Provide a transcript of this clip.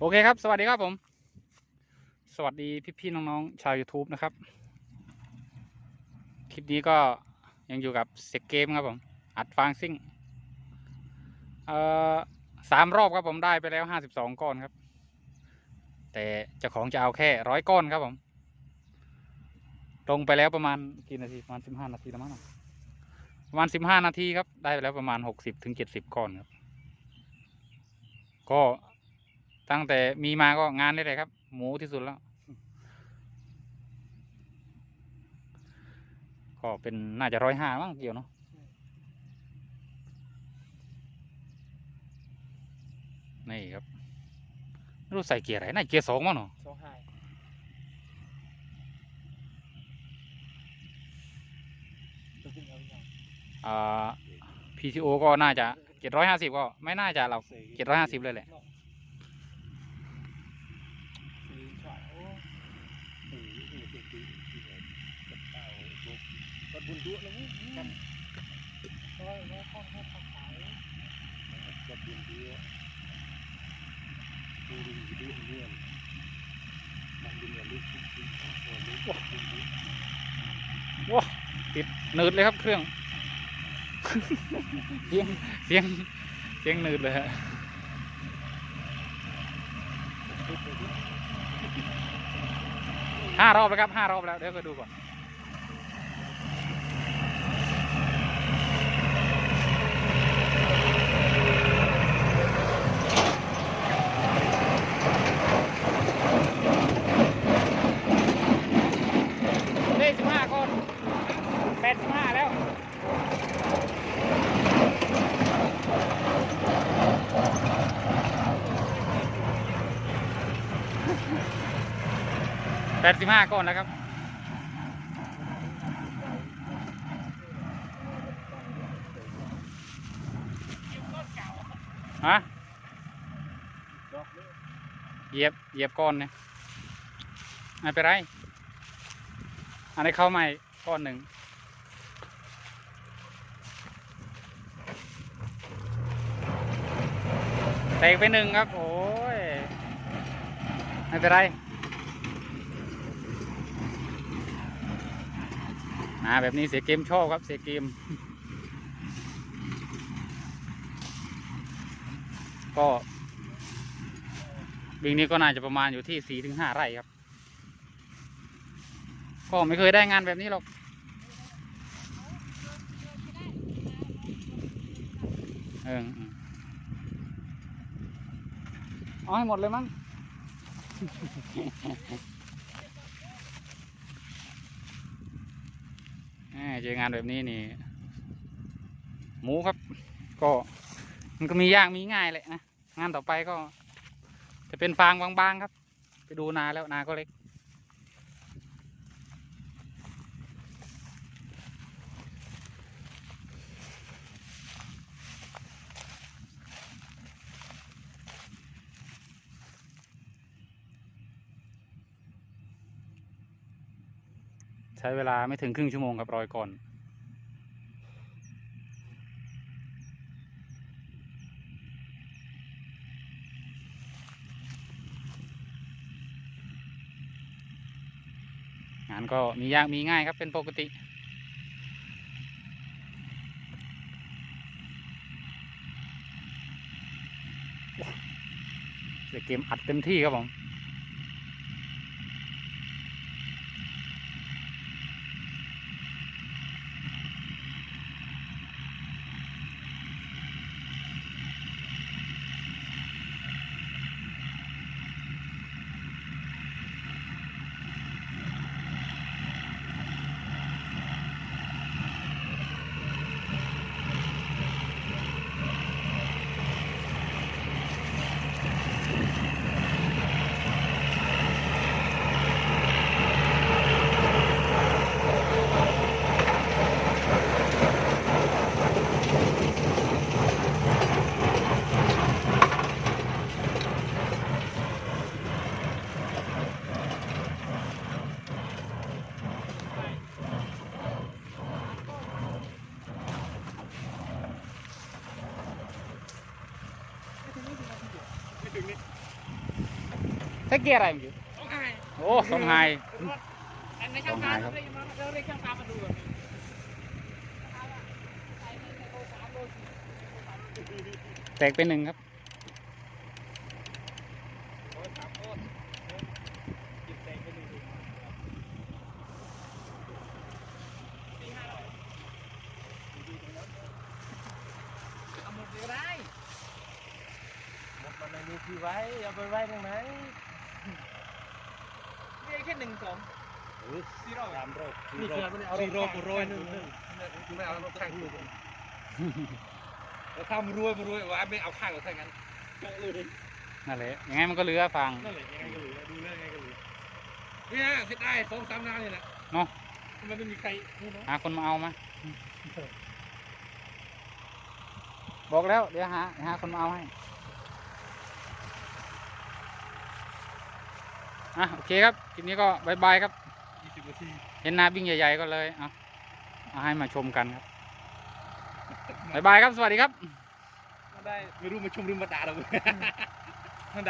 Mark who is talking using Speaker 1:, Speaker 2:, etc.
Speaker 1: โอเคครับ สวัสดีครับผม สวัสดีพี่ๆน้องๆชาว YouTube นะครับ คลิปนี้ก็ยังอยู่กับเซกเกมครับผม อัดฟางซิ่ง เอ่อสามรอบครับผมได้ไปแล้วห้าสิบสองก้อนครับ แต่เจ้าของจะเอาแค่ร้อยก้อนครับผมลงไปแล้วประมาณกี่นาทีประมาณสิบห้านาทีแล้วมั้งประมาณสิบห้านาทีครับ ได้ไปแล้วประมาณหกสิบถึงเจ็ดสิบก้อนครับ ก็ ตั้งแต่มีมาก็งานได้เลยครับ หมูที่สุดแล้ว ก็เป็นน่าจะร้อยห้ามั้งเกี่ยวเนาะนี่ครับไม่รู้ใส่เกียร์อะไรน่าเกียร์สองมั้งเนาะ
Speaker 2: โซไฮตัวขึ้นเอาอย่าง
Speaker 1: อ่า PTO ก็น่าจะเจ็ดร้อยห้าสิบก็ไม่น่าจะเราเจ็ดร้อยห้าสิบเลยแหละ
Speaker 2: สี่ช็อตโอ้
Speaker 3: เออเออเด็กดีที่ไหนกับเต่าบุกกั บบุญดุแล้วมั้ง
Speaker 2: ร้อยร้อยข้อให้ทำขาย
Speaker 3: กับบุญดุดูดูดูเนี่ยมันดูเนี่ยลึกลึกลึกโอ้ลึกบุญดุ
Speaker 1: ว้าติดหนืดเลยครับเครื่องเสียงเสียงเสียงหนืดเลยฮะห้ารอบแล้วครับห้ารอบแล้วเดี๋ยวก็ดูก่อนเลขสิบห้าก้อนแปดสิบห้าแล้ว แป ดสิบห้าก้อนแล้วครับ ฮะ เหยียบ เหยียบก้อนเนี่ยไม่เป็นไร อันนี้เข้าใหม่ก้อนหนึ่ง แตกไปหนึ่งครับ โอ้ย ไม่เป็นไร นะแบบนี้เสียเกมชอบครับเสียเกม ก็วิ่งนี้ก็น่าจะประมาณอยู่ที่สี่ถึงห้าไร่ครับ ก็ไม่เคยได้งานแบบนี้หรอกเอออืมเอาให้หมดเลยมั้ง แหม่ เจองานแบบนี้นี่ หมูครับ ก็มันก็มียากมีง่ายแหละนะ งานต่อไปก็ จะเป็นฟางบางๆครับ ไปดูนาแล้วนาก็เล็ก ใช้เวลาไม่ถึงครึ่งชั่วโมงครับรอยก่อนงานก็มียากมีง่ายครับเป็นปกติ เดี๋ยวเกมอัดเต็มที่ครับผม ใช้เกียร์อะไรมันอยู่
Speaker 2: ต้องไง
Speaker 1: โอ้สมไฮ
Speaker 2: อันในช่างตาเราเรียกมาเราเรียกช่างตามาดูก่อน
Speaker 1: แตกเป็นหนึ่งครับ
Speaker 2: โอ้ยสามโคตรหยิบแตงไปหนึ่งสี่ห้าร้อยเอาหมดเลยก็ได้
Speaker 3: หมดมันในนี้ที่ไว้ เอาไปไว้ตรงไหน
Speaker 2: นี่แค่หนึ่งสอง
Speaker 3: เออ
Speaker 2: สี่ร้อย
Speaker 3: สามรอบ
Speaker 2: นี่คือมันเอา
Speaker 3: สี่รอบ
Speaker 2: ข้าง
Speaker 3: ร้อยหนึ่ง
Speaker 2: ไม่เอาข้างคู่แล้วถ้ามันรวยมันรวยว่าไม่เอาข้างกับข้างนั้นก็เลย
Speaker 1: นั่นแหละยังไงมันก็เหลือฟัง
Speaker 2: นั่นแหละยังไงก็เหลือดูเรื่องยังไงก็เหลือเนี่ยเสร็จได้สองสามนานเลยนะ
Speaker 1: เนาะ
Speaker 2: มันไม่มีใครนี่เนาะ
Speaker 1: หาคนมาเอามาบอกแล้วเดี๋ยวหาหาคนมาเอาให้ อะโอเคครับคลิปนี้ก็บายบายครับ
Speaker 2: ยี่สิบนาที
Speaker 1: เห็นหน้าวิ่งใหญ่ๆก็เลยเอาเอาให้มาชมกันครับบายบายครับสวัสดีครับ
Speaker 2: มาได้ไม่รู้มาชุมหรือมาด่าเรา